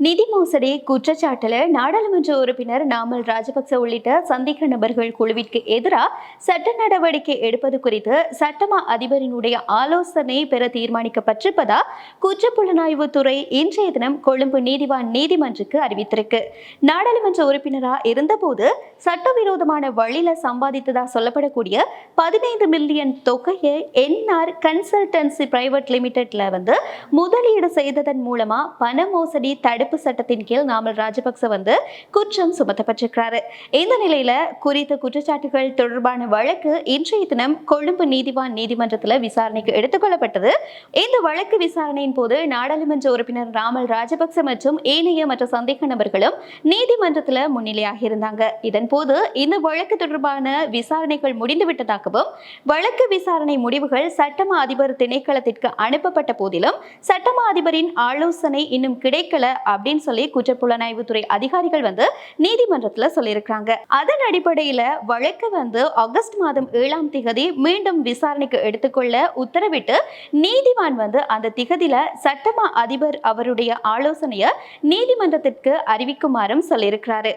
நிதி மோசடி குற்றச்சாட்டில் நாடாளுமன்ற உறுப்பினர் நாமல் ராஜபக்ச உள்ளிட்ட சந்தேக நபர்கள் குழுவிற்கு எதிராக சட்ட நடவடிக்கை எடுப்பது குறித்து சட்டமா அதிபரினுடைய ஆலோசனை பெற தீர்மானிக்கப்பட்டிருப்பதா குற்றப்புலனாய்வுத்துறை இன்றைய தினம் கொழும்பு நீதிவான் நீதிமன்றுக்கு அறிவித்திருக்கு. நாடாளுமன்ற உறுப்பினரா இருந்தபோது சட்டவிரோதமான வழியில சம்பாதித்ததா சொல்லப்படக்கூடிய பதினைந்து மில்லியன் தொகையை என்ஆர் கன்சல்டன்சி பிரைவேட் லிமிடெட்ல வந்து முதலீடு செய்ததன் மூலமா பண மோசடி தடுப்பு தடுப்பு சட்டத்தின் கீழ் நாமல் ராஜபக்ச வந்து குற்றம் சுமத்தப்பட்டிருக்கிறாரு. இந்த நிலையில குறித்த குற்றச்சாட்டுகள் தொடர்பான வழக்கு இன்றைய தினம் கொழும்பு நீதிவான் நீதிமன்றத்தில் விசாரணைக்கு எடுத்துக்கொள்ளப்பட்டது. இந்த வழக்கு விசாரணையின் போது நாடாளுமன்ற உறுப்பினர் ராமல் ராஜபக்ச மற்றும் ஏனைய மற்ற சந்தேக நபர்களும் நீதிமன்றத்தில் முன்னிலையாக இருந்தாங்க. இதன் போது இந்த வழக்கு தொடர்பான விசாரணைகள் முடிந்துவிட்டதாகவும் வழக்கு விசாரணை முடிவுகள் சட்டமா அதிபர் திணைக்களத்திற்கு அனுப்பப்பட்ட போதிலும் சட்டமா அதிபரின் ஆலோசனை இன்னும் கிடைக்கல அப்படின்னு சொல்லி குற்றப்புலனாய்வுத்துறை அதிகாரிகள் வந்து நீதிமன்றத்துல சொல்லியிருக்காங்க அதன் அடிப்படையில வழக்கு வந்து ஆகஸ்ட் மாதம் ஏழாம் திகதி மீண்டும் விசாரணைக்கு எடுத்துக்கொள்ள உத்தரவிட்டு நீதிவான் வந்து அந்த திகதியில சட்டமா அதிபர் அவருடைய ஆலோசனையை நீதிமன்றத்திற்கு அறிவிக்குமாறும் சொல்லியிருக்கிறாரு.